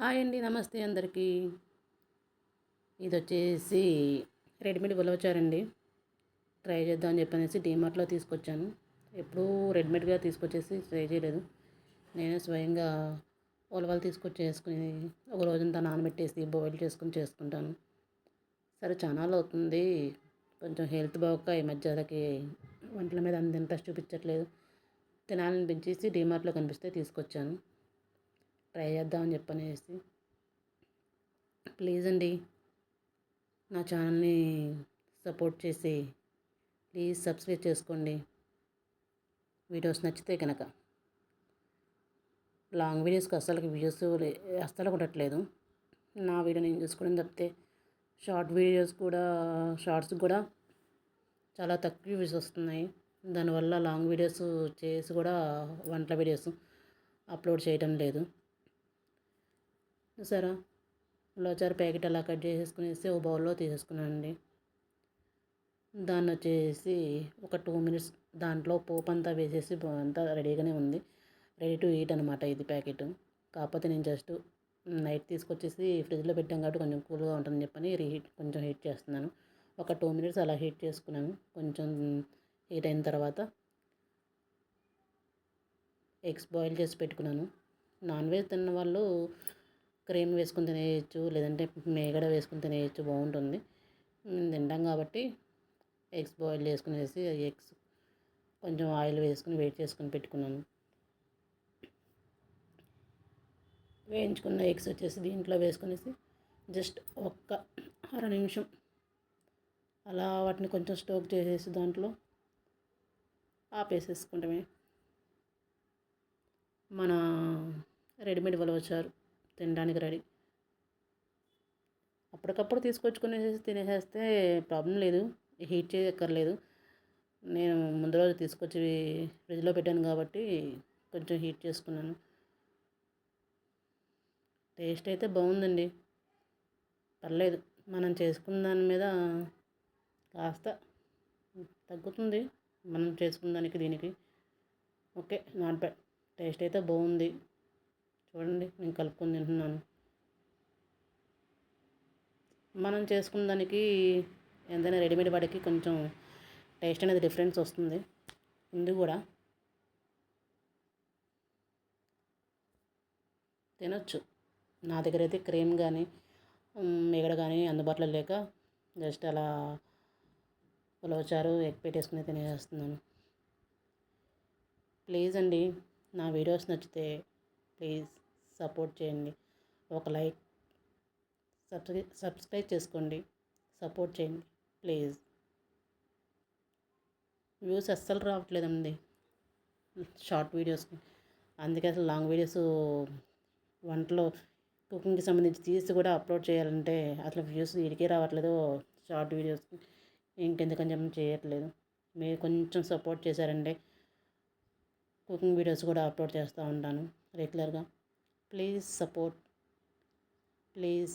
Hi అండి నమస్తే అందరికీ. ఇది వచ్చేసి రెడీమేడ్ ఉలవచారండి. ట్రై చేద్దామని చెప్పనేసి డీమార్ట్లో తీసుకొచ్చాను. ఎప్పుడూ రెడీమేడ్గా తీసుకొచ్చేసి ట్రై చేయలేదు. నేనే స్వయంగా ఉలవలు తీసుకొచ్చి వేసుకుని ఒక రోజంతా నానబెట్టేసి బాయిల్ చేసుకుని చేసుకుంటాను. సరే చాలా అవుతుంది కొంచెం హెల్త్ బాగోక ఈ మధ్య అదకి వంటల మీద అంత ఇంట్రెస్ట్ చూపించట్లేదు. తినాలనిపించేసి డీమార్ట్లో కనిపిస్తే తీసుకొచ్చాను. ట్రై చేద్దామని చెప్పనేసి ప్లీజ్ అండి నా ఛానల్ని సపోర్ట్ చేసి ప్లీజ్ సబ్స్క్రైబ్ చేసుకోండి. వీడియోస్ నచ్చితే కనుక లాంగ్ వీడియోస్కి అస్సలు వ్యూస్ అస్సలు ఉండట్లేదు. నా వీడియో నేను చూసుకోవడం తప్పితే షార్ట్ వీడియోస్ కూడా షార్ట్స్ కూడా చాలా తక్కువ వ్యూస్ వస్తున్నాయి. దానివల్ల లాంగ్ వీడియోస్ చేసి కూడా వంటల వీడియోస్ అప్లోడ్ చేయడం లేదు. చూసారా? లోచారు ప్యాకెట్ అలా కట్ చేసేసుకునేసి ఓ బౌల్లో తీసేసుకున్నానండి. దాన్ని వచ్చేసి ఒక టూ మినిట్స్ దాంట్లో పోపు అంతా వేసేసి అంతా రెడీగానే ఉంది. రెడీ టు ఈట్ అనమాట ఇది ప్యాకెట్. కాకపోతే నేను జస్ట్ నైట్ తీసుకొచ్చేసి ఫ్రిడ్జ్లో పెట్టాం కాబట్టి కొంచెం కూల్గా ఉంటుందని చెప్పని రీహీట్ కొంచెం హీట్ చేస్తున్నాను. ఒక టూ మినిట్స్ అలా హీట్ చేసుకున్నాను. కొంచెం హీట్ అయిన తర్వాత ఎగ్స్ బాయిల్ చేసి పెట్టుకున్నాను. నాన్ వెజ్ తిన్న వాళ్ళు క్రీమ్ వేసుకుని తినేయచ్చు లేదంటే మేగడ వేసుకుని తినేయచ్చు బాగుంటుంది. తింటాం కాబట్టి ఎగ్స్ బాయిల్ చేసుకునేసి ఎగ్స్ కొంచెం ఆయిల్ వేసుకుని వెయిట్ చేసుకుని పెట్టుకున్నాను. వేయించుకున్న ఎగ్స్ వచ్చేసి దీంట్లో వేసుకునేసి జస్ట్ ఒక్క అర నిమిషం అలా వాటిని కొంచెం స్టోక్ చేసేసి దాంట్లో ఆపేసేసుకుంటామే. మన రెడీమేడ్ వచ్చారు తినడానికి రెడీ. అప్పటికప్పుడు తీసుకొచ్చుకునేసి తినేసేస్తే ప్రాబ్లం లేదు హీట్ చేయక్కర్లేదు. నేను ముందు రోజు తీసుకొచ్చి ఫ్రిడ్జ్లో పెట్టాను కాబట్టి కొంచెం హీట్ చేసుకున్నాను. టేస్ట్ అయితే బాగుందండి. పర్లేదు మనం చేసుకున్న దాని మీద కాస్త తగ్గుతుంది మనం చేసుకున్న దానికి దీనికి. Okay not bad. టేస్ట్ అయితే బాగుంది. చూడండి నేను కలుపుకొని తింటున్నాను. మనం చేసుకున్న దానికి ఎంతైనా రెడీమేడ్ వాడికి కొంచెం టేస్ట్ అనేది డిఫరెన్స్ వస్తుంది. ఉంది కూడా తినొచ్చు. నా దగ్గర అయితే క్రీమ్ కానీ మిగడ కానీ అందుబాటులో లేక జస్ట్ అలా ఉలవచారు ఎగ్ పెట్టేసుకుని తినేస్తున్నాను. ప్లీజ్ అండి నా వీడియోస్ నచ్చితే ప్లీజ్ సపోర్ట్ చేయండి. ఒక లైక్ సబ్స్క్రై సబ్స్క్రైబ్ చేసుకోండి. సపోర్ట్ చేయండి. ప్లీజ్. వ్యూస్ అస్సలు రావట్లేదండి షార్ట్ వీడియోస్కి అందుకే అసలు లాంగ్ వీడియోస్ వంటలో కుకింగ్కి సంబంధించి తీసి కూడా అప్లోడ్ చేయాలంటే అసలు వ్యూస్ ఇడికే రావట్లేదు షార్ట్ వీడియోస్కి ఇంకెందుకని చెప్పి చేయట్లేదు. మీరు కొంచెం సపోర్ట్ చేశారంటే కుకింగ్ వీడియోస్ కూడా అప్లోడ్ చేస్తూ ఉంటాను రెగ్యులర్గా. Please support. ప్లీజ్